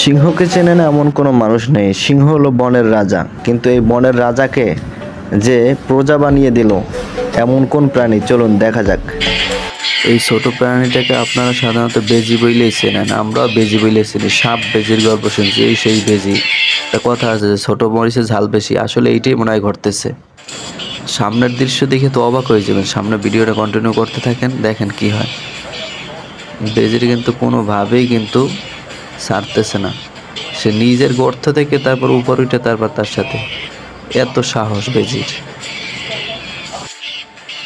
সিংহকে চেনে না এমন কোনো মানুষ নেই। সিংহ হলো বনের রাজা। কিন্তু এই বনের রাজাকে যে প্রজা বানিয়ে দিল, এমন কোন প্রাণী? চলুন দেখা যাক। এই ছোট প্রাণীটাকে আপনারা সাধারণত বেজি বইলেই চেনেন। আমরাও বেজি বইলেই চিনি। সাপ বেজির গল্প শুনছি, এই সেই বেজি। একটা কথা আছে যে ছোটো মরিচে ঝাল বেশি। আসলে এইটাই মনে হয় ঘটতেছে। সামনের দৃশ্য দেখে তো অবাক হয়ে যাবেন। সামনে ভিডিওটা কন্টিনিউ করতে থাকেন, দেখেন কি হয়। বেজির কিন্তু কোনোভাবেই কিন্তু ছাড়তেছে না। সে নিজের গর্ত থেকে তারপর উপর উঠে তারপর তার সাথে। এত সাহস বেজির।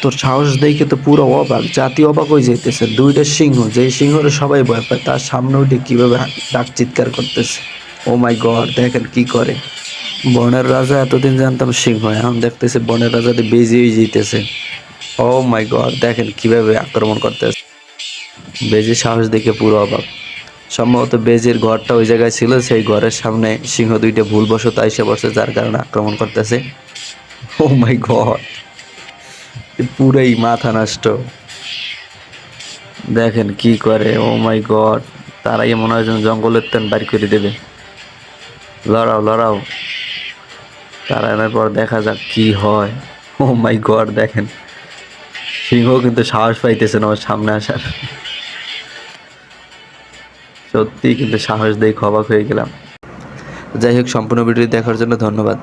তোর সাহস দেখে তো পুরো অবাক জাতি অবাক হয়ে যাইতেছে। দুইটা সিংহ, যেই সিংহরে সবাই ভয় পায়, তার সামনে উঠে কীভাবে ডাক চিৎকার করতেছে। ও মাই গড, দেখেন কি করে। বনের রাজা, এতদিন জানতাম সিংহ, এখন দেখতেছে বনের রাজাতে বেজি হয়ে যেতেছে ও মাই গড, দেখেন কীভাবে আক্রমণ করতেছে। বেজির সাহস দেখে পুরো অবাক। সম্ভবত বেজির ঘরটা ওই জায়গায় ছিল, সেই ঘরের সামনে সিংহ দুইটা ভুলবশত এসে বসে যার কারণে আক্রমণ করতেছে। ও মাই গড পুরাই মাথা নষ্ট। দেখেন কি করে ও মাই গড তারাই মনে হয় জঙ্গলের তেন বাড়ি করে দেবে। লড়াও লড়াও। তারা এনার পর দেখা যাক কি হয়। ও মাই গড দেখেন। সিংহ কিন্তু সাহস পাইতেছে না আমার সামনে আসার। সত্যি কিন্তু সাহস দেখে অবাক হয়ে গেলাম। যাই হোক সম্পূর্ণ ভিডিও দেখার জন্য ধন্যবাদ।